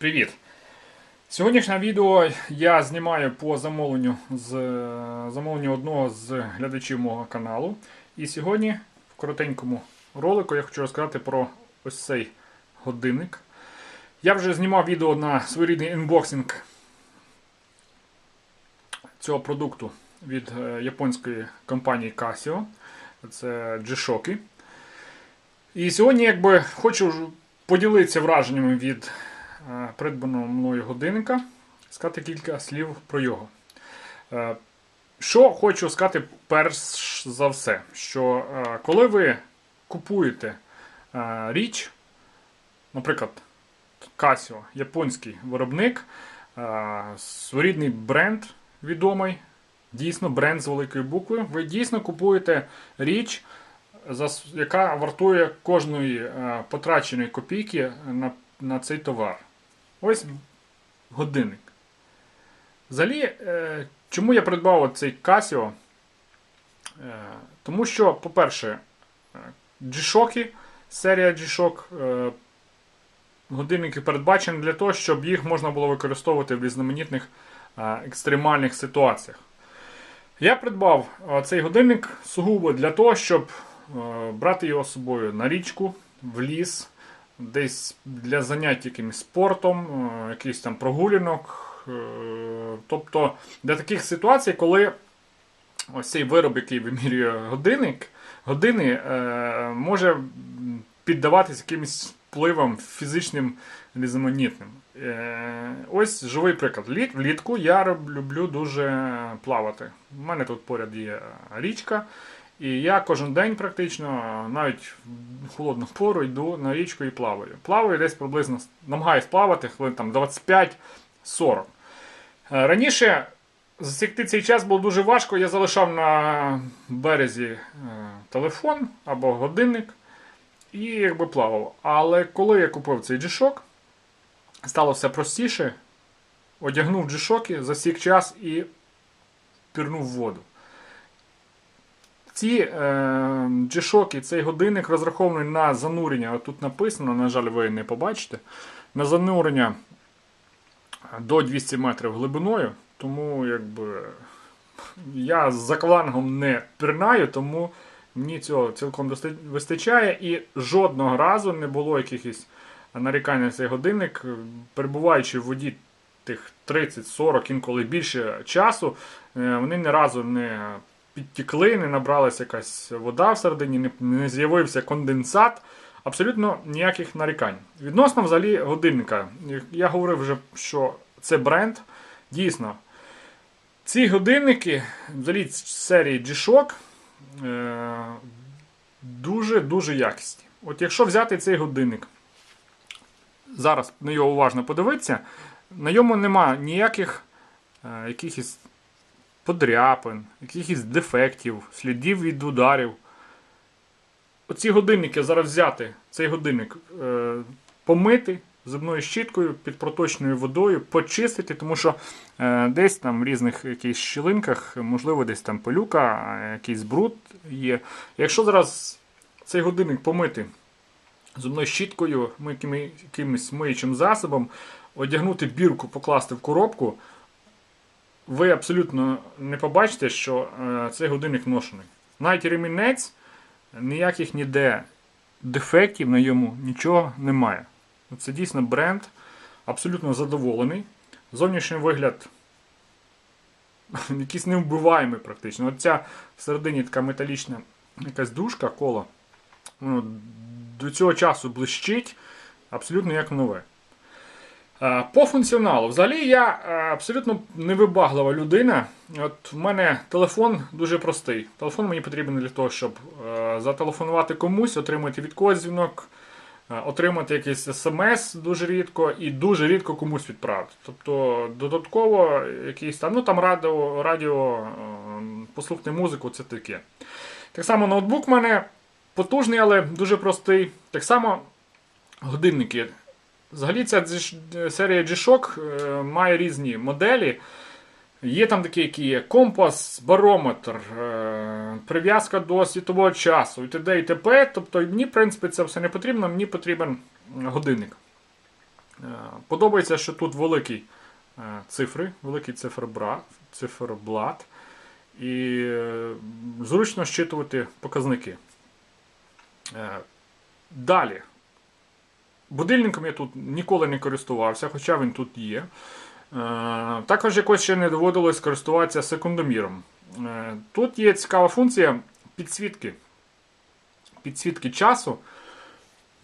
Привіт! Сьогоднішнє відео я знімаю по замовленню з замовленню одного з глядачів мого каналу. І сьогодні в коротенькому ролику я хочу розказати про ось цей годинник. Я вже знімав відео на своєрідний інбоксинг цього продукту від е, японської компанії Casio. Це G-Shock. І сьогодні якби хочу поділитися враженнями від е, придбаного мною годинника, сказати кілька слів про його. Е, Що хочу сказати перш за все, що е, коли ви купуєте е, річ, наприклад, Casio, японський виробник, е, своєрідний бренд відомий, дійсно бренд з великої букви, ви дійсно купуєте річ, яка вартує кожної е, потраченої копійки на, на цей товар. Ось годинник. Взагалі, е, чому я придбав цей Casio? Е, тому що, по-перше, е, G-Shock, серія G-Shock, годинники передбачені для того, щоб їх можна було використовувати в різноманітних екстремальних ситуаціях. Я придбав цей годинник сугубо для того, щоб брати його з собою на річку, в ліс, десь для занять якимось спортом, е, якийсь там прогулянок. е, Тобто для таких ситуацій, коли ось цей вироб, який вимірює годинник, години, е, може піддаватись якимось впливам фізичним різноманітним. Ось живий приклад. Літ, влітку я люблю дуже плавати. У мене тут поряд є річка. І я кожен день практично, навіть в холодну пору, йду на річку і плаваю. Плаваю десь приблизно, намагаюсь плавати хвилин там 25-40. Е, Раніше засікти цей час було дуже важко. Я залишав на березі е, телефон або годинник і якби плавав. Але коли я купив цей G-Shock, стало все простіше. Одягнув G-Shock, засік час і пірнув воду. Ці е, G-Shock, цей годинник розрахований на занурення. Тут написано, на жаль, ви не побачите. На занурення до 200 метрів глибиною. Тому якби я з аквалангом не пірнаю, тому мені цього цілком вистачає. І жодного разу не було якихось нарікань на цей годинник, перебуваючи в воді тих 30-40, інколи більше часу, е, вони ні разу не підтікли, не набралася якась вода всередині, не, не з'явився конденсат. Абсолютно ніяких нарікань. Відносно взагалі годинника. Я говорив вже, що це бренд. Дійсно, ці годинники, взагалі серії G-Shock, дуже-дуже якісні. От якщо взяти цей годинник, зараз на його уважно подивитися, на ньому нема ніяких е, якихось подряпин, якихось дефектів, слідів від ударів. Оці годинники зараз взяти, цей годинник е, помити зубною щіткою під проточною водою, почистити, тому що е, десь там в різних якихось щілинках, можливо, десь там пилюка, якийсь бруд є. Якщо зараз цей годинник помити зубною щіткою, якимось миючим засобом, одягнути бірку, покласти в коробку, ви абсолютно не побачите, що е, цей годинник ношений. Навіть ремінець, ніяких ніде дефектів на йому нічого немає. Це дійсно бренд, абсолютно задоволений. Зовнішній вигляд якийсь невбиваємий практично. Оця всередині така металічна якась дужка, коло, воно до цього часу блищить, абсолютно як нове. Е, По функціоналу, взагалі я е, абсолютно невибаглива людина. От в мене телефон дуже простий. Телефон мені потрібен для того, щоб е, зателефонувати комусь, отримати від когось дзвінок, отримати якийсь смс дуже рідко і дуже рідко комусь відправити. Тобто додатково якийсь там, ну там радіо, радіо послухати музику, це таке. Так само ноутбук в мене потужний, але дуже простий. Так само годинники. Взагалі ця серія G-Shock е, має різні моделі. Є там такі, які є компас, барометр, е, прив'язка до світового часу і т.д. і т.п. Тобто мені, в принципі, це все не потрібно, мені потрібен годинник. Е, Подобається, що тут великі цифри, великий циферблат, і зручно щитувати показники. Далі. Будильником я тут ніколи не користувався, хоча він тут є. Е, Також якось ще не доводилось користуватися секундоміром. Е, Тут є цікава функція підсвітки. Підсвітки часу.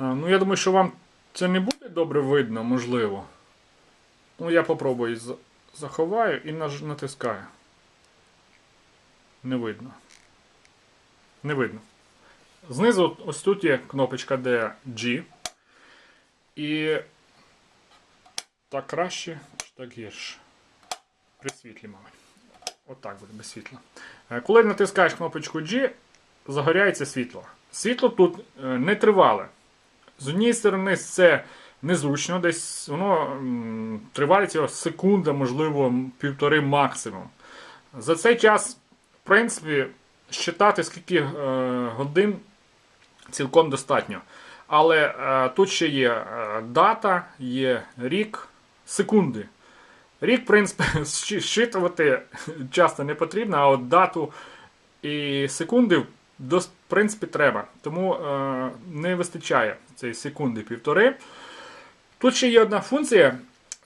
Е, Ну, я думаю, що вам це не буде добре видно, можливо. Ну, я попробую заховаю і натискаю. Не видно. Не видно. Знизу ось тут є кнопочка, де G. І так краще, чи так гірше. При світлі, мабуть. Отак буде без світла. Е, Коли натискаєш кнопочку G, загоряється світло. Світло тут е, не тривале. З однієї сторони, це незручно, десь воно його секунда, можливо, півтори максимум. За цей час, в принципі, считати скільки е, годин цілком достатньо. Але е, тут ще є е, дата, є рік, секунди. Рік, в принципі, щитувати часто не потрібно, а от дату і секунди в принципі треба. Тому е, не вистачає цієї секунди півтори. Тут ще є одна функція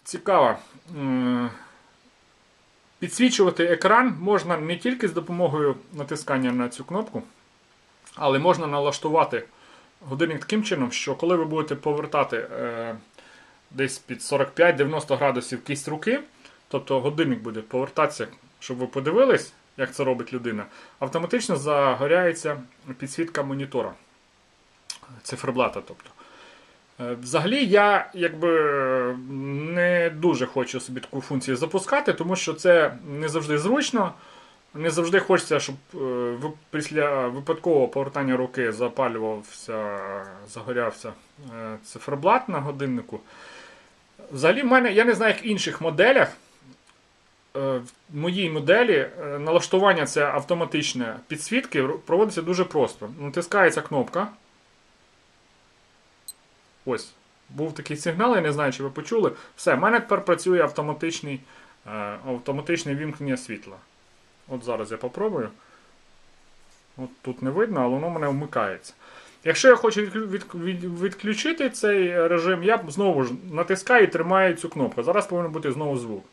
цікава. Підсвічувати екран можна не тільки з допомогою натискання на цю кнопку, але можна налаштувати годинник таким чином, що коли ви будете повертати е, десь під 45-90 градусів кість руки, тобто годинник буде повертатися, щоб ви подивились, як це робить людина, автоматично загоряється підсвітка монітора, циферблата. тобто. Е, Взагалі, я якби не дуже хочу собі таку функцію запускати, тому що це не завжди зручно. Не завжди хочеться, щоб е, після випадкового повертання руки запалювався, загорявся е, циферблат на годиннику. Взагалі, в мене, я не знаю, як в інших моделях. Е, В моїй моделі е, налаштування це автоматичне підсвітки проводиться дуже просто. Натискається кнопка. Ось. Був такий сигнал, я не знаю, чи ви почули. Все, в мене тепер працює автоматичний, е, автоматичне вімкнення світла. От зараз я попробую. От тут не видно, але воно мене вмикається. Якщо я хочу відклю- від- від- відключити цей режим, я знову ж натискаю і тримаю цю кнопку. Зараз повинен бути знову звук.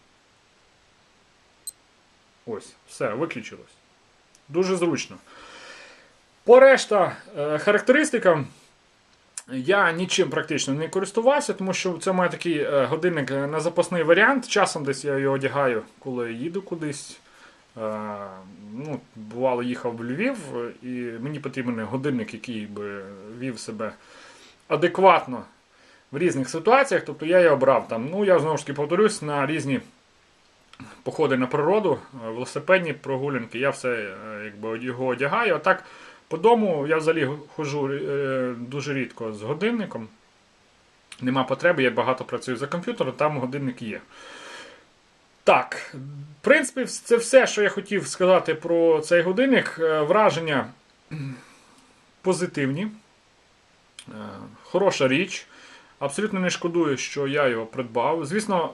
Ось, все, виключилось. Дуже зручно. По решта е, характеристикам я нічим практично не користувався, тому що це має такий е, годинник е, на запасний варіант. Часом десь я його одягаю, коли їду кудись. Е, ну, бувало, їхав в Львів, і мені потрібен годинник, який би вів себе адекватно в різних ситуаціях. Тобто я його брав там. Ну, я знову ж таки повторюсь на різні походи на природу, е, велосипедні прогулянки. Я все е, якби його одягаю. А так по дому я взагалі ходжу дуже рідко з годинником. Нема потреби, я багато працюю за комп'ютером, там годинник є. Так, в принципі, це все, що я хотів сказати про цей годинник. Е, Враження позитивні. Е, Хороша річ. Абсолютно не шкодую, що я його придбав. Звісно,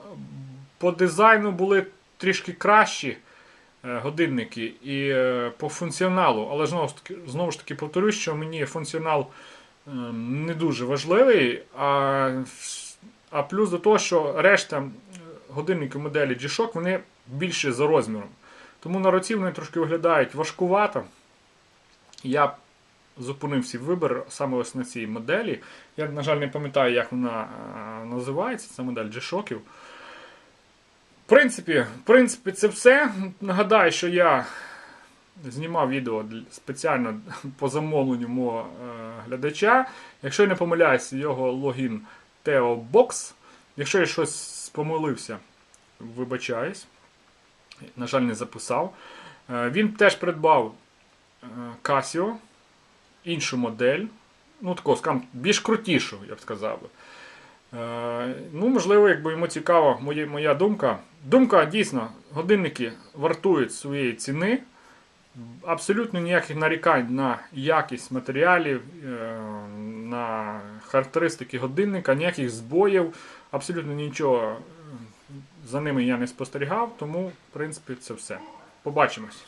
по дизайну були трішки кращі е, годинники і по функціоналу, але знову ж таки, знову ж таки повторюсь, що мені функціонал е, не дуже важливий. А, а плюс до того, що решта годинників моделі G-Shock вони більші за розміром. Тому на руці вони трошки виглядають важкувато. Я зупинив свій вибір саме ось на цій моделі. Я, на жаль, не пам'ятаю, як вона е, називається, це модель G-Shockів. В принципі, в принципі, це все. Нагадаю, що я знімав відео спеціально по замовленню мого е, глядача. Якщо я не помиляюсь, його логін TeoBox. Якщо я щось помилився, вибачаюсь. На жаль, не записав. Е, він теж придбав е, Casio, іншу модель. Ну, таку, скажімо, більш крутішу, я б сказав. Е, ну, можливо, якби йому цікава моя, моя думка. Думка дійсно, годинники вартують своєї ціни. Абсолютно ніяких нарікань на якість матеріалів, на характеристики годинника, ніяких збоїв, абсолютно нічого за ними я не спостерігав, тому, в принципі, це все. Побачимось.